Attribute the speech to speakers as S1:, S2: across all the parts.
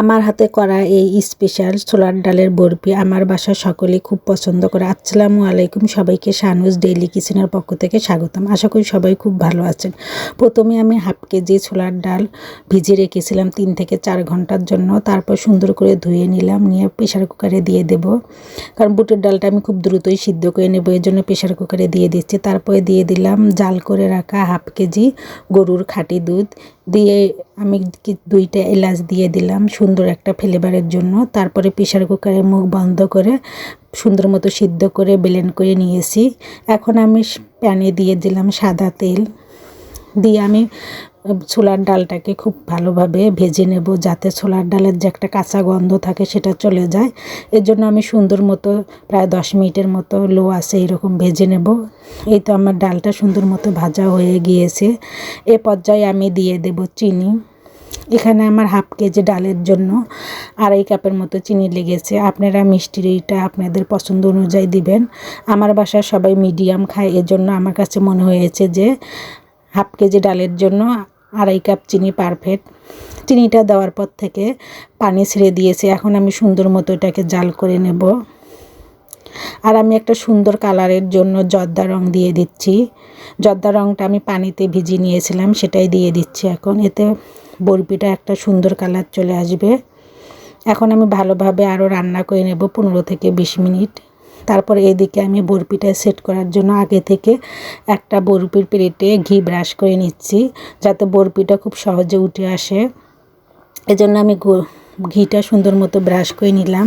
S1: আমার হাতে করা এই স্পেশাল ছোলার ডালের বরফি আমার বাসার সকলেই খুব পছন্দ করে। আসসালামু আলাইকুম সবাইকে শানুজ ডেইলি কিচেনের পক্ষ থেকে স্বাগতম। আশা করি সবাই খুব ভালো আছেন। প্রথমে আমি হাফ কেজি ছোলার ডাল ভিজিয়ে রেখেছিলাম তিন থেকে চার ঘণ্টার জন্য। তারপর সুন্দর করে ধুয়ে নিলাম, নিয়ে প্রেশার কুকারে দিয়ে দেব। কারণ বুটের ডালটা আমি খুব দ্রুতই সিদ্ধ করে নেব এর জন্য প্রেশার কুকারে দিয়ে দিচ্ছি। তারপরে দিয়ে দিলাম জাল করে রাখা হাফ কেজি গরুর খাঁটি দুধ। দিয়ে আমি দুইটা এলাচ দিয়ে দিলাম। সুন্দর একটা ফ্লেভারের জন্য। তারপরে প্রেশার কুকারে মুখ বন্ধ করে সুন্দর মতো সিদ্ধ করে ব্লেন্ড করে নিয়েছি। এখন আমি প্যানে দিয়ে দিলাম সাদা তেল। দিয়ে আমি ছোলার ডালটাকে খুব ভালোভাবে ভেজে নেব যাতে ছোলার ডালের যে একটা কাঁচা গন্ধ থাকে সেটা চলে যায়। এর জন্য আমি সুন্দর মতো প্রায় দশ মিনিটের মতো লো আছে এরকম ভেজে নেব। এই তো আমার ডালটা সুন্দর মতো ভাজা হয়ে গিয়েছে। এ পর্যায়ে আমি দিয়ে দেব চিনি। এখানে আমার হাফ কেজি ডালের জন্য আড়াই কাপের মতো চিনি লেগেছে। আপনারা মিষ্টির এইটা আপনাদের পছন্দ অনুযায়ী দিবেন। আমার বাসায় সবাই মিডিয়াম খায়, এজন্য আমার কাছে মনে হয়েছে যে হাফ কেজি ডালের জন্য আড়াই কাপ চিনি পারফেক্ট। চিনিটা দেওয়ার পর থেকে পানি ছেড়ে দিয়েছে। এখন আমি সুন্দর মতো এটাকে জাল করে নেব। আর আমি একটা সুন্দর কালারের জন্য জর্দা রং দিয়ে দিচ্ছি। জর্দা রংটা আমি পানিতে ভিজিয়ে নিয়েছিলাম, সেটাই দিয়ে দিচ্ছি এখন। এতে বরফিটা একটা সুন্দর কালার চলে আসবে। এখন আমি ভালোভাবে আরও রান্না করে নেব পনেরো থেকে বিশ মিনিট। তারপর এদিকে আমি বরফিটা সেট করার জন্য আগে থেকে একটা বরফির প্লেটে ঘি ব্রাশ করে নিচ্ছি, যাতে বরফিটা খুব সহজে উঠে আসে। এজন্য আমি ঘিটা সুন্দর মতো ব্রাশ করে নিলাম।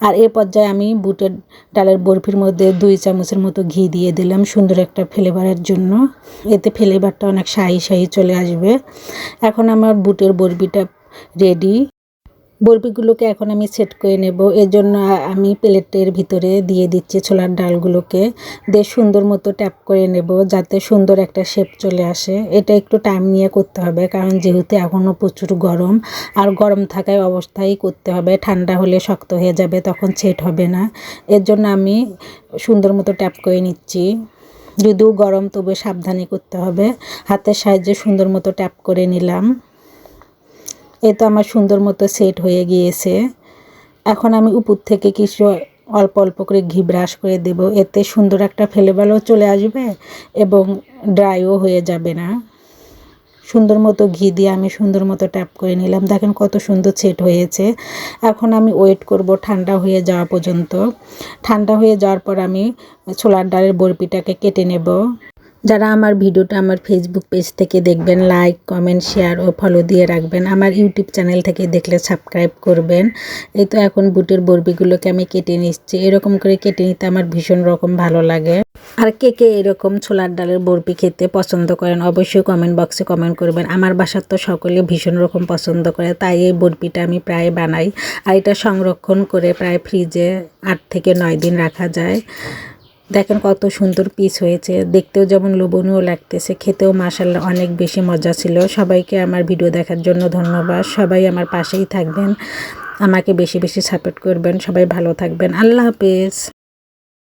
S1: আর এ পর্যায়ে আমি বুটের ডালের বরফির মধ্যে দুই চামচের মতো ঘি দিয়ে দিলাম সুন্দর একটা ফ্লেভারের জন্য। এতে ফ্লেভারটা অনেক শাহি শাহি চলে আসবে। এখন আমার বুটের বরফিটা রেডি বরফিগুলোকে এখন আমি সেট করে নেব। এর জন্য আমি প্লেটের ভিতরে দিয়ে দিচ্ছি ছোলার ডালগুলোকে। দিয়ে সুন্দর মতো ট্যাপ করে নেব যাতে সুন্দর একটা শেপ চলে আসে। এটা একটু টাইম নিয়ে করতে হবে কারণ যেহেতু এখনও প্রচুর গরম আর গরম থাকায় অবস্থায় করতে হবে। ঠান্ডা হলে শক্ত হয়ে যাবে, তখন সেট হবে না। এর জন্য আমি সুন্দর মতো ট্যাপ করে নিচ্ছি। যদিও গরম তবে সাবধানে করতে হবে। হাতের সাহায্যে সুন্দর মতো ট্যাপ করে নিলাম। এ তো আমার সুন্দর মতো সেট হয়ে গিয়েছে। এখন আমি উপর থেকে কিছু অল্প অল্প করে ঘি ব্রাশ করে দেব। এতে সুন্দর একটা ফ্লেভারও চলে আসবে এবং ড্রাইও হয়ে যাবে না। সুন্দর মতো ঘি দিয়ে আমি সুন্দর মতো ট্যাপ করে নিলাম। দেখেন কত সুন্দর সেট হয়েছে। এখন আমি ওয়েট করব ঠান্ডা হয়ে যাওয়া পর্যন্ত। ঠান্ডা হয়ে যাওয়ার পর আমি ছোলার ডালের বরফিটাকে কেটে নেব। যারা আমার ভিডিওটা আমার ফেসবুক পেজ থেকে দেখবেন লাইক কমেন্ট শেয়ার ও ফলো দিয়ে রাখবেন। আমার ইউটিউব চ্যানেল থেকে দেখলে সাবস্ক্রাইব করবেন। এই তো এখন বুটের বরবিগুলোকে আমি কেটে নিচ্ছি। এরকম করে কেটে নিতে আমার ভীষণ রকম ভালো লাগে। আর কে কে এরকম ছোলার ডালের বরফি খেতে পছন্দ করেন, অবশ্যই কমেন্ট বক্সে কমেন্ট করবেন। আমার বাসার তো সকলে ভীষণ রকম পছন্দ করে, তাই এই বরফিটা আমি প্রায় বানাই। আর এটা সংরক্ষণ করে প্রায় ফ্রিজে আট থেকে নয় দিন রাখা যায়। দেখেন কত সুন্দর পিস হয়েছে। দেখতেও যেমন লোভনীয় লাগতেছে, খেতেও মাসাল্লাহ অনেক বেশি মজা ছিল। সবাইকে আমার ভিডিও দেখার জন্য ধন্যবাদ। সবাই আমার পাশেই থাকবেন, আমাকে বেশি বেশি সাপোর্ট করবেন। সবাই ভালো থাকবেন। আল্লাহ হাফেজ।